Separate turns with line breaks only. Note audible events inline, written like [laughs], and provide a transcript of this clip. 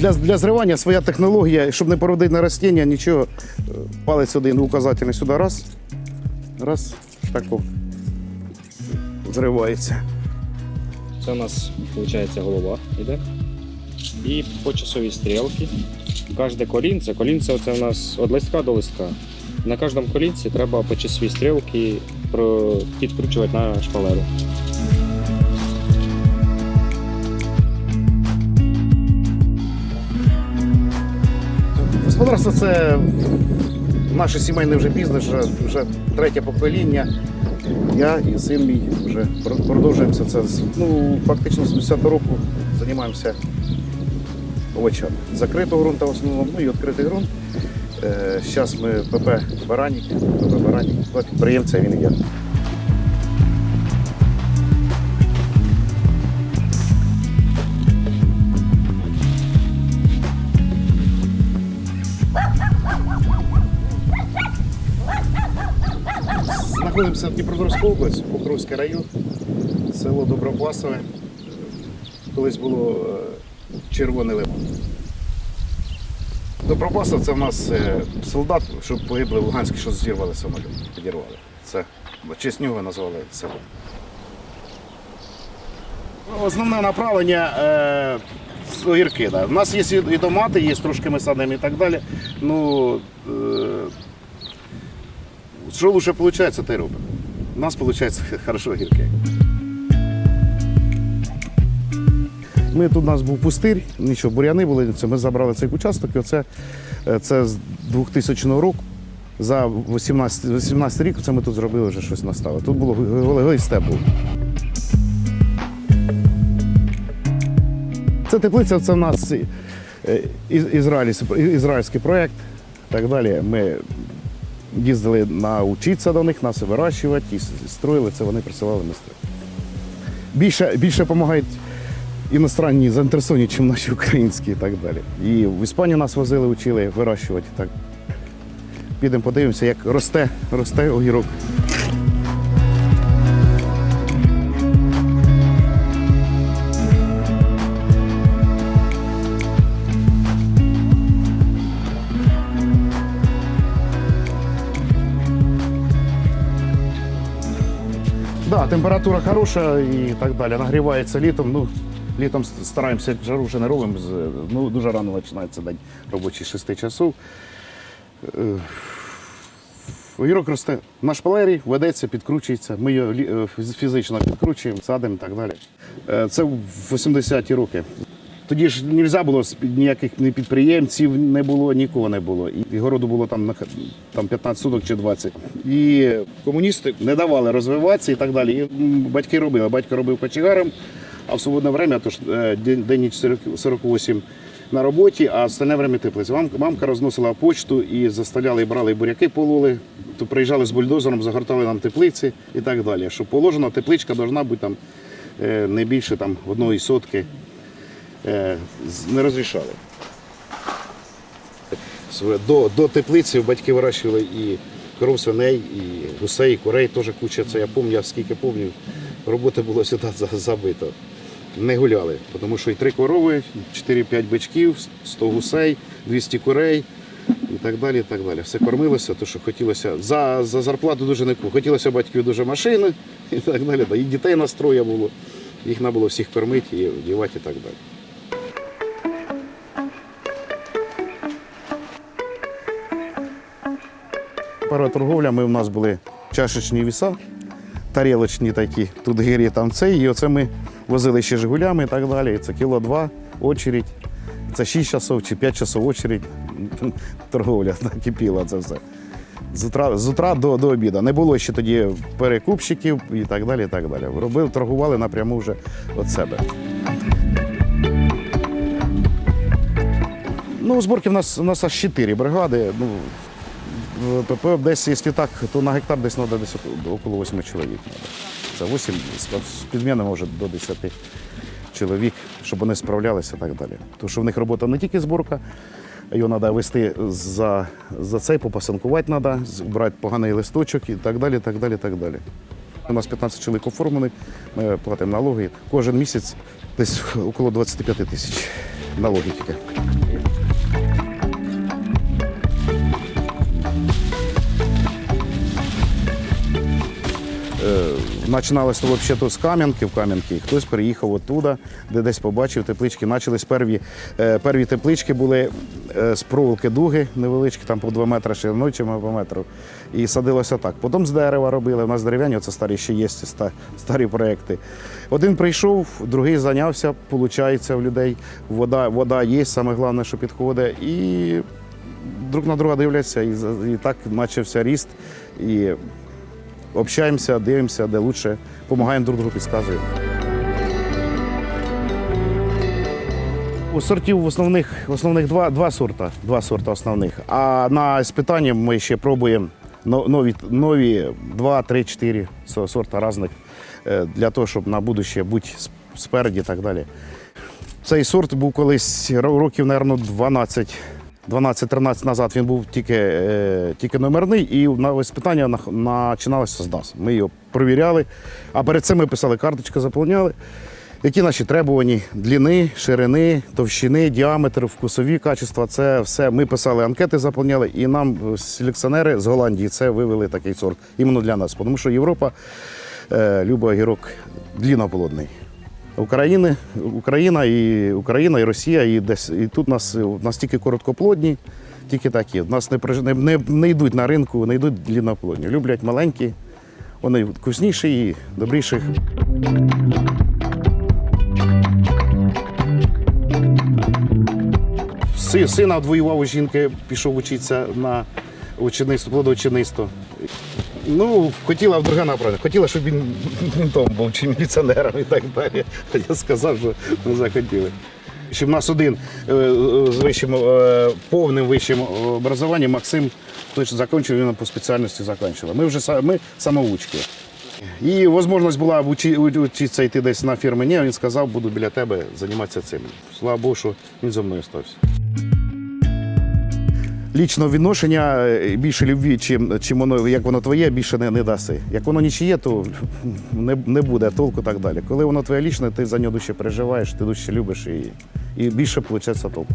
Для, для зривання своя технологія, щоб не породити на ростіння, нічого. Е, Палець один указательний сюди раз. Раз. Так зривається.
Це у нас виходить голова йде. І по часовій стрілці. Кожне колінце, колінце це у нас від листка до листка. На кожному колінці треба по часовій стрілці підкручувати на шпалеру.
Господарство це наше сімейне вже бізнес, вже, вже третє покоління. Я і син мій вже продовжуємося це. Ну, фактично з 10 року займаємося овочами. Закритого ґрунту в основному, ну і відкритий ґрунт. Зараз ми ПП Баранік, ПП Баранік, два підприємця, він я. Знаходимося в Дніпропетровській області, Покровський район, село Добропасове. Колись було е, червоний лимон. Добропасов це в нас е, солдат, що погибли в Луганську, що зірвали самоліт, підірвали. Це честь нього назвали село. Ну, Основне направлення е, огірки. Да. У нас є і- томати, є трошки ми садимо і так далі. Ну, е, що лучше виходить, те й робимо. У нас виходить [laughs] хорошо гірки. Ми тут у нас був пустир, нічого, буряни були. Ми забрали цей участок. І оце е, це з 2000 року. За 18, 18 рік це ми тут зробили вже щось настало. Тут було голий степ. Це теплиця, це в нас е, із- ізраїльський, ізраїльський проєкт. Так далі. Ми їздили навчитися до них, нас вирощувати, і строїли це, вони присилали мистри. Більше, більше допомагають іностранні заінтересовані, ніж наші українські і так далі. І в Іспанію нас возили, вчили вирощувати. Так. Підемо подивимося, як росте, росте огірок. Да, температура хороша і так далі. Нагрівається літом. Ну, літом стараємося жару вже не робимо. Ну, дуже рано починається день робочий з 6 часов. Е, Огірок росте на шпалері, ведеться, підкручується. Ми його е, фіз- фізично підкручуємо, садимо і так далі. Е, Це в 80-ті роки. Тоді ж не можна було ніяких ні підприємців не було, нікого не було. І городу було там, на там 15 суток чи 20. І комуністи не давали розвиватися і так далі. І батьки робили. Батько робив кочегаром, а в свободне время, тож е, день, день ніч 48 на роботі, а остальне время теплиця. Мамка розносила почту і заставляли, і брали і буряки пололи. То приїжджали з бульдозером, загортали нам теплиці і так далі. Що положено, тепличка повинна бути там е, не більше там, одної сотки не розрішали. До, до теплиці батьки вирощували і коров свиней, і гусей, і курей теж куча. Це я пам'ятаю, скільки пам'ятаю, роботи було сюди забито. Не гуляли, тому що і три корови, 4-5 бичків, 100 гусей, 200 курей і так далі. і так далі. Все кормилося, то що хотілося. За, за зарплату дуже не. Хотілося батьків дуже машини [laughs] і так далі. І дітей настроя було. Їх треба було всіх кормити і одягати і так далі. Перша торговля, ми у нас були чашечні віса, тарілочні такі, тут гирі, там цей. І оце ми возили ще Жигулями і так далі. І Це кіло два, очередь. Це 6 часов чи 5 часов очередь. [laughs] Торговля [laughs] кипіла це все. З утра, з утра до, до обіду. Не було ще тоді перекупщиків і так далі. і так далі. Робили, торгували напряму вже від себе. Ну, зборки в нас, у нас аж 4 бригади. Ну, ПП десь, якщо так, то на гектар десь треба десь около 8 чоловік. Це 8, з підмінами може до 10 чоловік, щоб вони справлялися і так далі. Тому що в них робота не тільки зборка, його треба вести за, за цей, попасанкувати треба, брати поганий листочок і так далі. так далі, так далі. У нас 15 чоловік оформлених, ми платимо налоги. Кожен місяць десь около 25 тисяч налогів тільки. Починалося взагалі з Кам'янки, в Кам'янки. Хтось переїхав оттуда, де десь побачив теплички. Почались перві, е, перві теплички були е, з проволоки дуги невеличкі, там по 2 метри шириною чи по метру. І садилося так. Потім з дерева робили. У нас дерев'яні, це старі ще є старі проекти. Один прийшов, другий зайнявся, виходить, в людей. Вода, вода є, саме головне, що підходить. І друг на друга дивляться, і, і так почався ріст. І общаємося, дивимося, де краще, допомагаємо друг другу, підказуємо. У сортів основних, основних два, два сорта, два сорта основних. А на іспитанні ми ще пробуємо нові, нові 2, 3, 4 сорта різних е, для того, щоб на будущее бути спереді і так далі. Цей сорт був колись років, мабуть, 12. 12-13 назад він був тільки, е, тільки номерний, і на іспитання на- починалося з ДАС. Ми його провіряли, а перед цим ми писали карточку, заповняли. Які наші требувані длини, ширини, товщини, діаметр, вкусові качества це все. Ми писали анкети, заповняли, і нам селекціонери з Голландії це вивели такий сорт іменно для нас. Тому що Європа е, любить огірок длінноплодний. України, Україна і Україна, і Росія, і десь і тут нас, нас тільки короткоплодні, тільки такі. Нас не, не, не, йдуть на ринку, не йдуть длінноплодні. Люблять маленькі, вони вкусніші і добріші. Си- Сина воював у жінки, пішов вчитися на плодоучеництво. Ну, хотіла в друге направлення. Хотіла, щоб він ментом був чи міліціонером і так далі. Я сказав, що не захотіли. Ще в нас один е, з вищим, е, повним вищим образуванням Максим точно закінчив, він по спеціальності закінчив. Ми вже ми самоучки. І можливість була вчи- вчитися йти десь на фірми. Ні, він сказав, буду біля тебе займатися цим. Слава Богу, що він зі мною стався. Лічного відношення е, більше любві, чим, чим воно, як воно твоє, більше не, не даси. Як воно нічиє, то не, не буде толку так далі. Коли воно твоє лічне, ти за нього дужче переживаєш, ти дужче любиш і, і більше виходить толку.